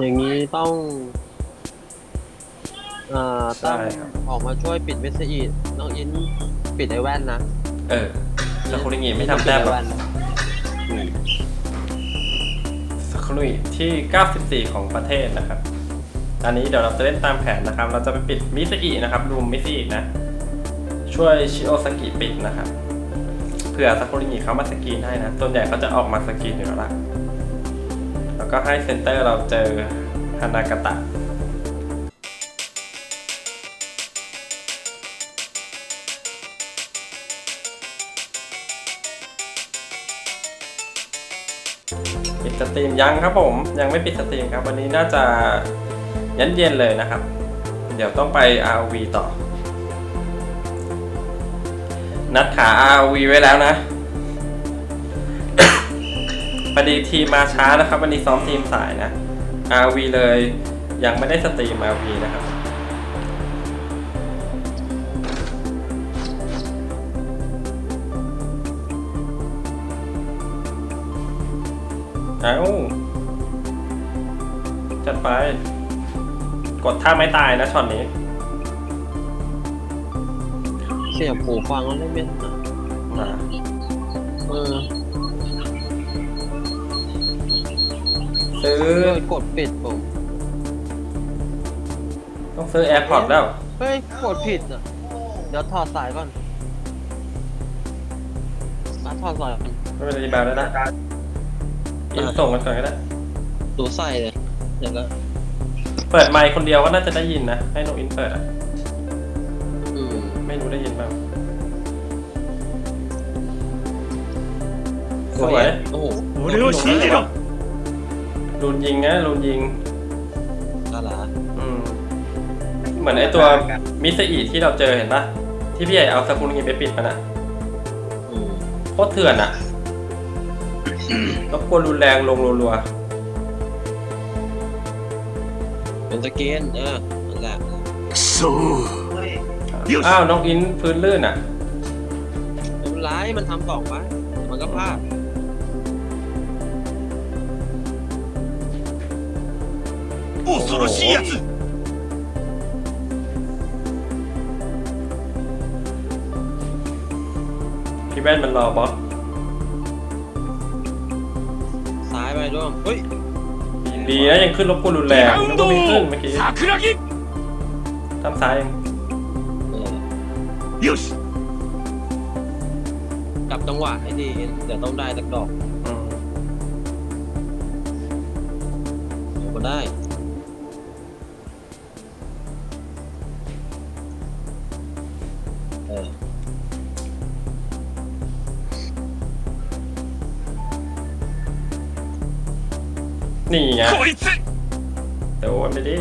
อย่างนี้ต้องอ่าตั้มใช่ครับ ออกมาช่วยปิดเวสอีน้องอินปิดไอแว่นนะเออซาคุริงิไม่ทำแต้มหรอกปิดไอ้แว่นนะอืมซาคุริที่ 94 ของประเทศนะครับตอนนี้เดี๋ยวเราจะเล่นตามแผนนะครับ เราจะไปปิดมิสอินะครับรูมมิสอินะ ช่วยชิโอสกิปิดนะครับ เผื่อซาคุริงิเขามาสกรีนให้นะ ส่วนใหญ่เขาจะออกมาสกรีนอยู่แล้วล่ะ แล้วก็ให้เซนเตอร์เราเจอฮานากาตะปิดสตรีมยังครับผมยังไม่ปิดสตรีมครับ วันนี้น่าจะเย็นเย็นๆเลยนะครับ เดี๋ยวต้องไป RV ต่อ นัดขา RV ไว้แล้วนะ พอดีทีมมาช้านะครับ วันนี้ซ้อมทีมสายนะ RV เลยยังไม่ได้สตรีม RV นะครับ เอาจัดไป กดท่าไม่ตายนะช็อตนี้ เสียบหูฟังแล้วเล่นไม่ถนัดมาเออ ซื้อ เลื่อนกดปิดผม ต้องซื้อ AirPods แล้ว เฮ้ยกดผิดอ่ะ เดี๋ยวถอดสายก่อนอ่ะถอดสายก่อน ไม่เป็นไรรีบาวแล้วนะอินส่งกันก่อนก็ได้ ดูใส่เลยเดี๋ยวก็ เปิดไมค์คนเดียวก็น่าจะได้ยินนะ ให้โนอินเปิดอ่ะ อืม ไม่รู้ได้ยินเปล่าส ส ว วย ยโอ้โห 俺を信じろ รูนยิงนะรูนยิงอะไรอะอืม เหมือนไอตัวมิสอีที่เราเจอเห็นปะที่พี่ใหญ่เอาสกุลงิไปปิดมันอะอืมโคตรเถื่อนอะรบกวนรุนแรงลงรัวเป็นสเกนเออนั่นแหละそうๆอ้าวน้องอินพื้นลื่นอะไม่เป็นไรมันทำสองไว้มันก็พลาด 恐ろしいやつ พี่แว่นมันรอบอส ซ้ายไปร่วมเฮ้ย ดีนะยังขึ้นรบกวนรุนแร リ ง バウ นึ ン ก ド ว่าไม่ขึ้น を เมื่อกี้ 桜木 ทำซ้ายเอง เออ よし กลับจังหวะให้ดี เดี๋ยวต้องได้สักดอก อืม เอาก็ได้ เออ นี่ไง こいつ เดี๋ยววันไปดิ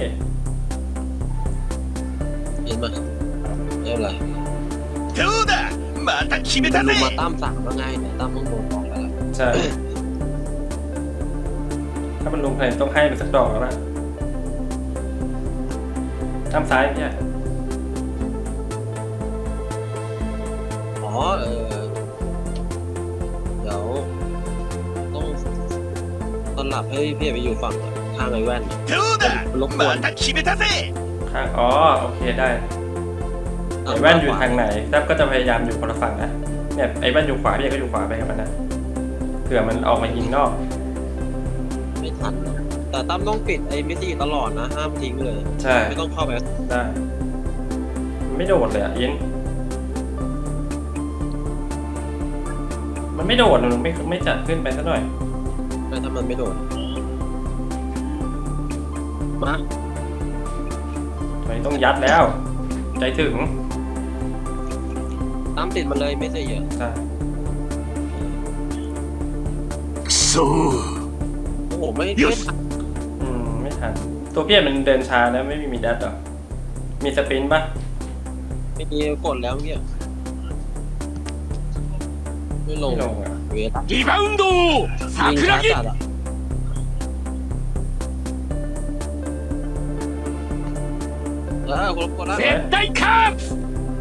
เห็นไหมไม่เป็นไร どうだまた決めた ลุ ぜ งมาตั้มสามว่าไงเนี่ยตั้มต้องโดนบอกแล้วล่ะ ใช่ ถ้ามันลงเพลงต้องให้มันสักดอกแล้วนะทำซ้ายพี่ให ตอนหลับให้พี่ไปอยู่ฝั่งข้างไอ้แว่นน่ะ どうだロックワンまた決めたぜ ข้าง อ๋อ โอเคได้ไอ้แว่นอยู่ทางไหนแซบก็จะพยายามอยู่คนละฝั่งนะ เนี่ยไอ้แว่นอยู่ขวาพี่ใหญ่ก็อยู่ขวาไปกับมันนะ เผื่อมันออกมายิงนอก ไม่ทันนะแต่ตั้มต้องปิดไอ้มิติตลอดนะ ห้ามทิ้งเลย ใช่ ไม่ต้องเข้าไป ได้ ไม่โดดเลยอ่ะอิน มันไม่โดดมันไม่ไม่จัดขึ้นไปซะหน่อย ไม่ถ้ามันไม่โดนมาตอนนี้ต้องยัดแล้ว ใจถึงตั้มติดมันเลยไม่ใช่เยอะใช่そโอ้โหไม่หยุไม่ดทันอืมไม่ทันตัวเพี้ยนมันเดินช้านะไม่มีมีดัดหรอมีสปรินต์ปะไม่มีกดแล้วเมื่อกี้ไม่ลงไม่ลงอะ เวท リバウンドを ยิงช้า 桜木 จัดอ่ะเออคนละคนละ 絶対カープ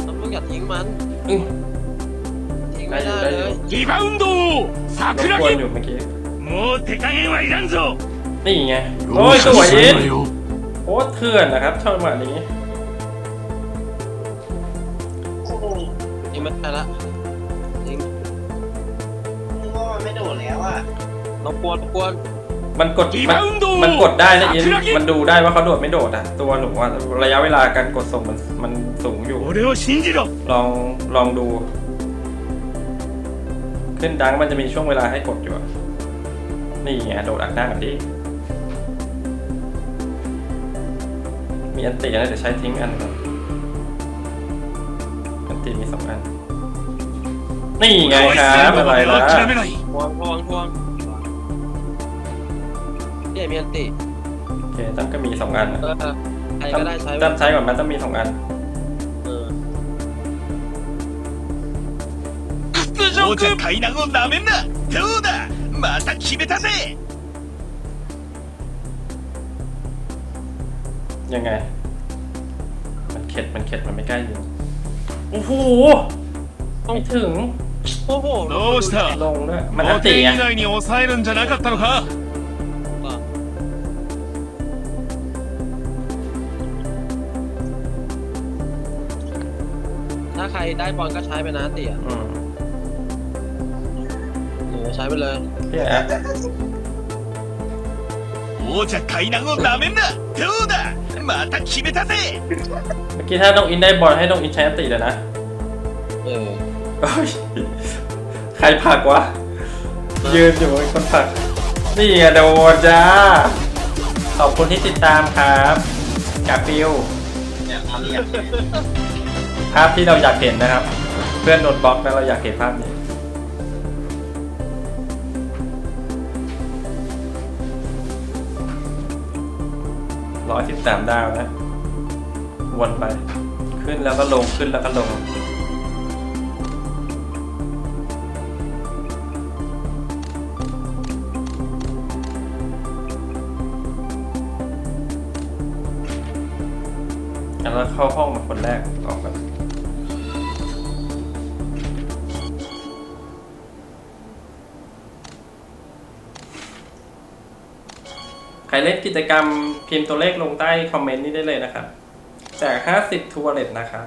ตั้มต้องอย่าทิ้งมัน อื้อ ทิ้งไม่ได้ ได้ เล อยู่ ย リバウンドを รบ 桜 กวน 木 อยู่เมื่อกี้ もう手加減はいらんぞ นี่ไง おい動かすどういなよ โคตรเถื่อนนะครับจังหวะนี้ ยิงไม่ได้ละยิง มึงว่ามัน ไม่โดดแล้วอะรบกวนรบกวนมันกดมันมันกดได้นะเอ็นมันดูได้ว่าเขาโดดไม่โดดอะ ตัวหนูอะระยะเวลาการกดส่งมันมันสูงอยู่ลองลองดู ขึ้นดังมันจะมีช่วงเวลาให้กดอยู่นี่ไงโดดอัดหน้าแบบนี้มีอันตีนะเดี๋ยวใช้ทิ้งอันอันตีมีสองอัน นี่ไง 俺は ครับ 最後 อะไร まで ล่ะ 諦めない ทวงทวงทวงพี่มีอันติ โอเคตั้มก็มีสองอันอะ เออใคร ตั้ ก็ ม ได้ใช้ ตั้มใช้ก่อนไหมตั้มมีสองอัน เออ 王者階段をなめんなどうだまた決めたぜ ยังไง มันเข็ดมันเข็ดมันไม่ใกล้ยิงโอ้โหไม่ถึง โอ้โห どうした ลงด้วยมันอัน 5 ติ 点 ไง 以内に抑えるんじゃなかったのか ถ้าใครได้บอลก็ใช้ไปนะเตี่ย อืม หนูใช้ไปเลย พี่แอะ 王者階段をなめんなどうだまた決めたぜ เมื่อกี้ถ้าน้องอินได้บอลให้น้องอินใช้อันติเลยนะ เออ เอ้ยใค รผักวะ ยืนอยู่คนผัก นี่ไงโดนจ้า ขอบคุณที่ติดตามครับกาฟิวเนี่ยมาเรียกภาพที่เราอยากเห็นนะครับ เพื่อนโดนบล็อกแล้วเราอยากเห็นภาพนี้ร้อยสิบสามดาวนะ วนไป ขึ้นแล้วก็ลงขึ้นแล้วก็ลง เข้าห้องมาคนแรกออกกันใครเล่นกิจกรรมพิมพ์ตัวเลขลงใต้คอมเมนต์นี้ได้เลยนะครับ แจก 50ทัวร์เล็ตนะครับ